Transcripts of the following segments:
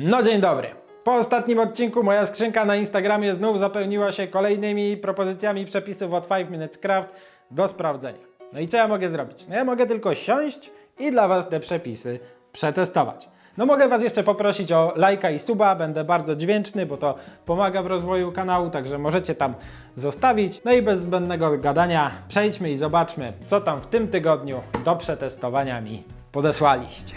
No dzień dobry. Po ostatnim odcinku moja skrzynka na Instagramie znów zapełniła się kolejnymi propozycjami przepisów od 5 Minutes Craft do sprawdzenia. No i co ja mogę zrobić? No ja mogę tylko siąść i dla Was te przepisy przetestować. No mogę Was jeszcze poprosić o lajka i suba, będę bardzo dźwięczny, bo to pomaga w rozwoju kanału, także możecie tam zostawić. No i bez zbędnego gadania przejdźmy i zobaczmy, co tam w tym tygodniu do przetestowania mi podesłaliście.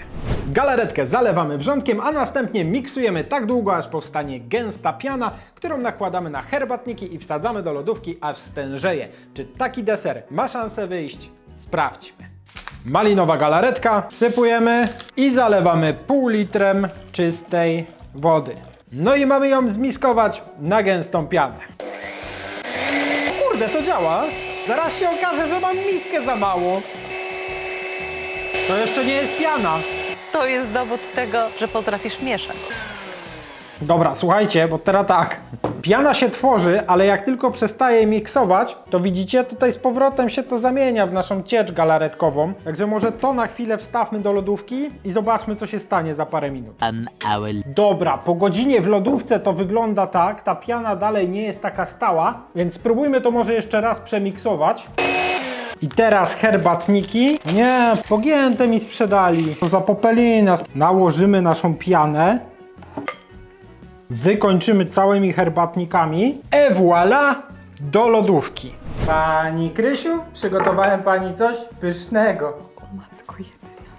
Galaretkę zalewamy wrzątkiem, a następnie miksujemy tak długo, aż powstanie gęsta piana, którą nakładamy na herbatniki i wsadzamy do lodówki, aż stężeje. Czy taki deser ma szansę wyjść? Sprawdźmy. Malinowa galaretka, wsypujemy i zalewamy pół litrem czystej wody. No i mamy ją zmiskować na gęstą pianę. Kurde, to działa. Zaraz się okaże, że mam miskę za mało. To jeszcze nie jest piana. To jest dowód tego, że potrafisz mieszać. Dobra, słuchajcie, bo teraz tak. Piana się tworzy, ale jak tylko przestaje miksować, to widzicie, tutaj z powrotem się to zamienia w naszą ciecz galaretkową. Także może to na chwilę wstawmy do lodówki i zobaczmy, co się stanie za parę minut. An hour Dobra, po godzinie w lodówce to wygląda tak, ta piana dalej nie jest taka stała, więc spróbujmy to może jeszcze raz przemiksować. I teraz herbatniki. Nie, pogięte mi sprzedali. To za popelina. Nałożymy naszą pianę. Wykończymy całymi herbatnikami. E voilà! Do lodówki. Pani Krysiu, przygotowałem pani coś pysznego. O matko jedyna.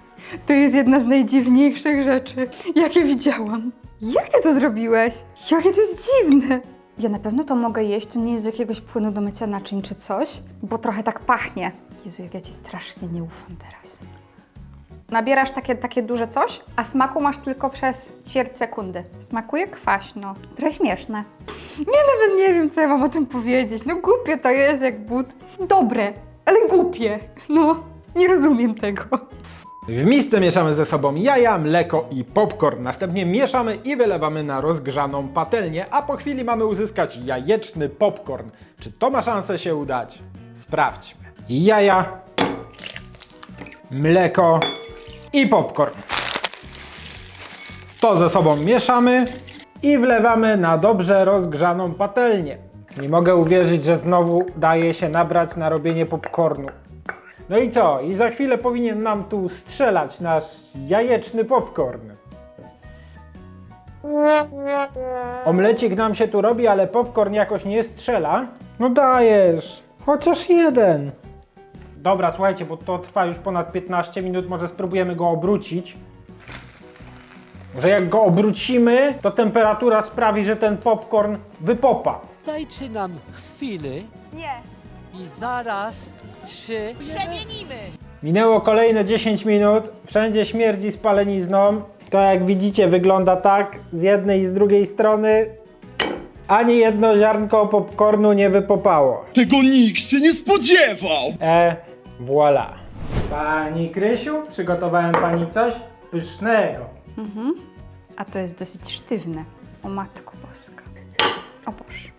To jest jedna z najdziwniejszych rzeczy, jakie widziałam. Jak ty to zrobiłeś? Jakie to jest dziwne! Ja na pewno to mogę jeść, to nie jest z jakiegoś płynu do mycia naczyń czy coś, bo trochę tak pachnie. Jezu, jak ja ci strasznie nie ufam teraz. Nabierasz takie, takie duże coś, a smaku masz tylko przez ćwierć sekundy. Smakuje kwaśno. Trochę śmieszne. Ja nawet nie wiem, co ja mam o tym powiedzieć. No głupie to jest jak but. Dobre, ale głupie. No, nie rozumiem tego. W misce mieszamy ze sobą jaja, mleko i popcorn. Następnie mieszamy i wylewamy na rozgrzaną patelnię, a po chwili mamy uzyskać jajeczny popcorn. Czy to ma szansę się udać? Sprawdźmy. Jaja, mleko i popcorn. To ze sobą mieszamy i wlewamy na dobrze rozgrzaną patelnię. Nie mogę uwierzyć, że znowu daje się nabrać na robienie popcornu. No i co? I za chwilę powinien nam tu strzelać nasz jajeczny popcorn. Omlecik nam się tu robi, ale popcorn jakoś nie strzela. No dajesz, chociaż jeden. Dobra, słuchajcie, bo to trwa już ponad 15 minut, może spróbujemy go obrócić. Że jak go obrócimy, to temperatura sprawi, że ten popcorn wypopa. Dajcie nam chwilę Nie, i zaraz się... przemienimy! Minęło kolejne 10 minut, wszędzie śmierdzi spalenizną. To jak widzicie wygląda tak z jednej i z drugiej strony. Ani jedno ziarnko popcornu nie wypopało. Tego nikt się nie spodziewał! E, voilà. Pani Krysiu, przygotowałem pani coś pysznego. A to jest dosyć sztywne. O Matko Boska. O Boże.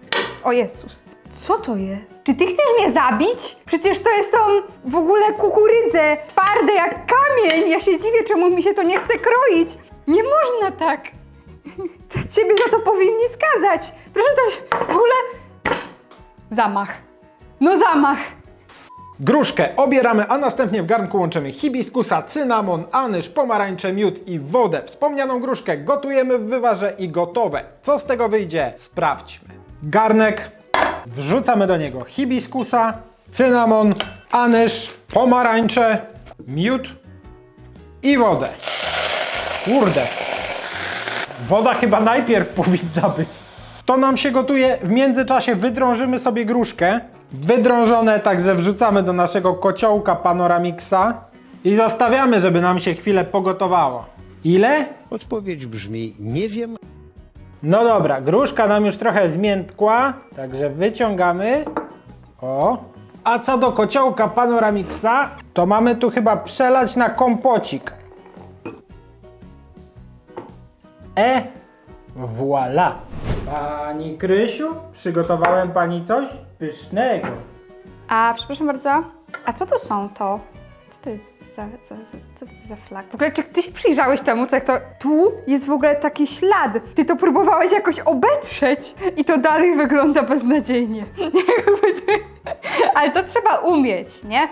O Jezus. Co to jest? Czy ty chcesz mnie zabić? Przecież to są w ogóle kukurydze, twarde jak kamień. Ja się dziwię, czemu mi się to nie chce kroić. Nie można tak. Ciebie za to powinni skazać. Proszę to w ogóle... Zamach. No zamach. Gruszkę obieramy, a następnie w garnku łączymy hibiskusa, cynamon, anyż, pomarańcze, miód i wodę. Wspomnianą gruszkę gotujemy w wywarze i gotowe. Co z tego wyjdzie? Sprawdźmy. Garnek, wrzucamy do niego hibiskusa, cynamon, anyż, pomarańcze, miód i wodę. Kurde. Woda chyba najpierw powinna być. To nam się gotuje. W międzyczasie wydrążymy sobie gruszkę. Wydrążone, także wrzucamy do naszego kociołka Panoramixa i zostawiamy, żeby nam się chwilę pogotowało. Ile? Odpowiedź brzmi: Nie wiem, No dobra, gruszka nam już trochę zmiętkła, także wyciągamy. O. A co do kociołka Panoramixa, to mamy tu chyba przelać na kompocik. E, voilà. Pani Krysiu, przygotowałem pani coś pysznego. A przepraszam bardzo, a co to są to? To jest za, za, za, co to za flag? W ogóle, czy ty się przyjrzałeś temu, co jak to... Tu jest w ogóle taki ślad. Ty to próbowałeś jakoś obetrzeć i to dalej wygląda beznadziejnie. Ale to trzeba umieć, nie?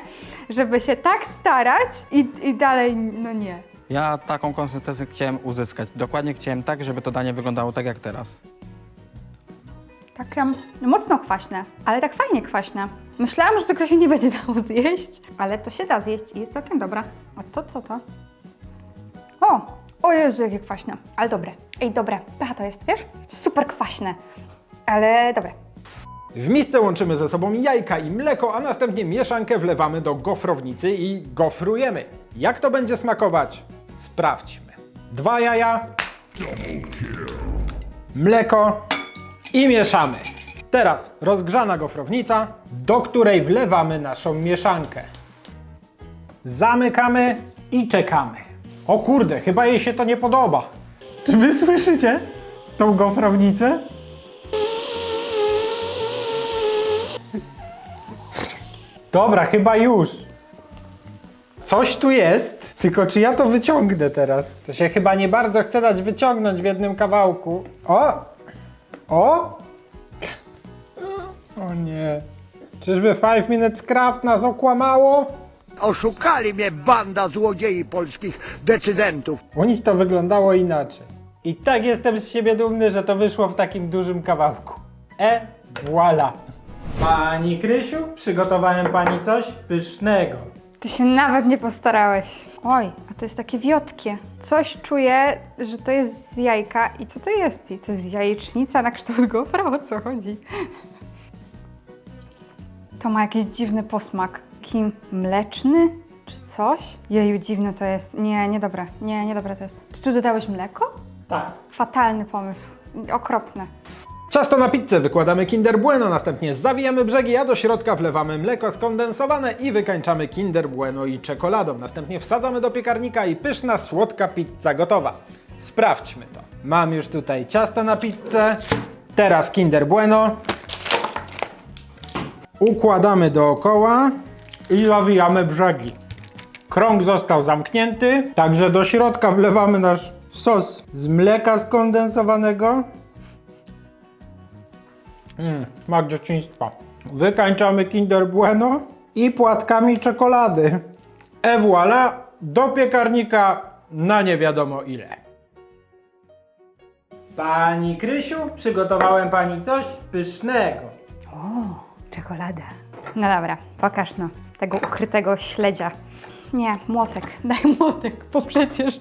Żeby się tak starać i, i dalej, no nie. Ja taką konsystencję chciałem uzyskać. Dokładnie chciałem tak, żeby to danie wyglądało tak jak teraz. Tak um, mocno kwaśne, ale tak fajnie kwaśne. Myślałam, że tego się nie będzie dało zjeść, ale to się da zjeść i jest całkiem dobra. A to co to? O! O Jezu, jakie kwaśne, ale dobre. Ej, dobre. Pycha to jest, wiesz? Super kwaśne, ale dobre. W misce łączymy ze sobą jajka i mleko, a następnie mieszankę wlewamy do gofrownicy i gofrujemy. Jak to będzie smakować? Sprawdźmy. Dwa jaja, mleko i mieszamy. Teraz rozgrzana gofrownica, do której wlewamy naszą mieszankę. Zamykamy i czekamy. O kurde, chyba jej się to nie podoba. Czy wy słyszycie tą gofrownicę? Dobra, chyba już. Coś tu jest, tylko czy ja to wyciągnę teraz? To się chyba nie bardzo chce dać wyciągnąć w jednym kawałku. O! O! O nie. Czyżby Five Minutes Craft nas okłamało? Oszukali mnie banda złodziei polskich decydentów. U nich to wyglądało inaczej. I tak jestem z siebie dumny, że to wyszło w takim dużym kawałku. E, voila. Pani Krysiu, przygotowałem pani coś pysznego. Ty się nawet nie postarałeś. Oj, a to jest takie wiotkie. Coś czuję, że to jest z jajka. I co to jest? I to jest jajecznica na kształt gofra? O co chodzi? To ma jakiś dziwny posmak. Taki mleczny? Czy coś? Jeju, dziwne to jest. Nie, niedobre. Nie, niedobre to jest. Czy tu dodałeś mleko? Tak. Fatalny pomysł. Okropne. Ciasto na pizzę wykładamy Kinder Bueno, następnie zawijamy brzegi, a do środka wlewamy mleko skondensowane i wykańczamy Kinder Bueno i czekoladą. Następnie wsadzamy do piekarnika i pyszna, słodka pizza gotowa. Sprawdźmy to. Mam już tutaj ciasto na pizzę, teraz Kinder Bueno. Układamy dookoła i zawijamy brzegi. Krąg został zamknięty, także do środka wlewamy nasz sos z mleka skondensowanego. Mmm, smak dzieciństwa. Wykańczamy Kinder Bueno i płatkami czekolady. E voilà, do piekarnika na nie wiadomo ile. Pani Krysiu, przygotowałem pani coś pysznego. Czekolada. No dobra, pokaż no, tego ukrytego śledzia. Nie, młotek, daj młotek, bo przecież...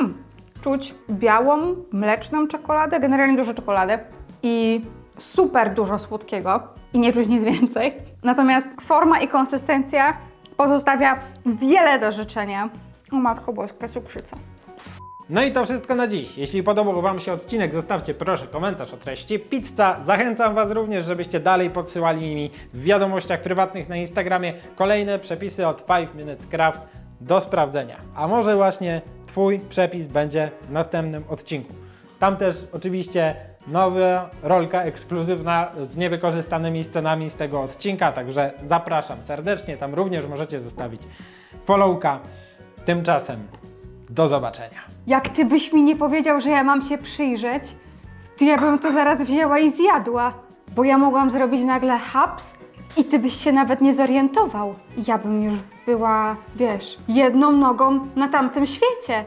mm, czuć białą, mleczną czekoladę, generalnie dużo czekolady i super dużo słodkiego i nie czuć nic więcej. Natomiast forma i konsystencja pozostawia wiele do życzenia. O matko boska, cukrzyca. No i to wszystko na dziś. Jeśli podobał Wam się odcinek, zostawcie proszę komentarz o treści pizza. Zachęcam Was również, żebyście dalej podsyłali mi w wiadomościach prywatnych na Instagramie kolejne przepisy od 5 Minutes Craft do sprawdzenia. A może właśnie Twój przepis będzie w następnym odcinku. Tam też oczywiście nowa rolka ekskluzywna z niewykorzystanymi scenami z tego odcinka, także zapraszam serdecznie. Tam również możecie zostawić followka. Tymczasem do zobaczenia. Jak ty byś mi nie powiedział, że ja mam się przyjrzeć, to ja bym to zaraz wzięła i zjadła. Bo ja mogłam zrobić nagle haps i ty byś się nawet nie zorientował. Ja bym już była, wiesz, jedną nogą na tamtym świecie.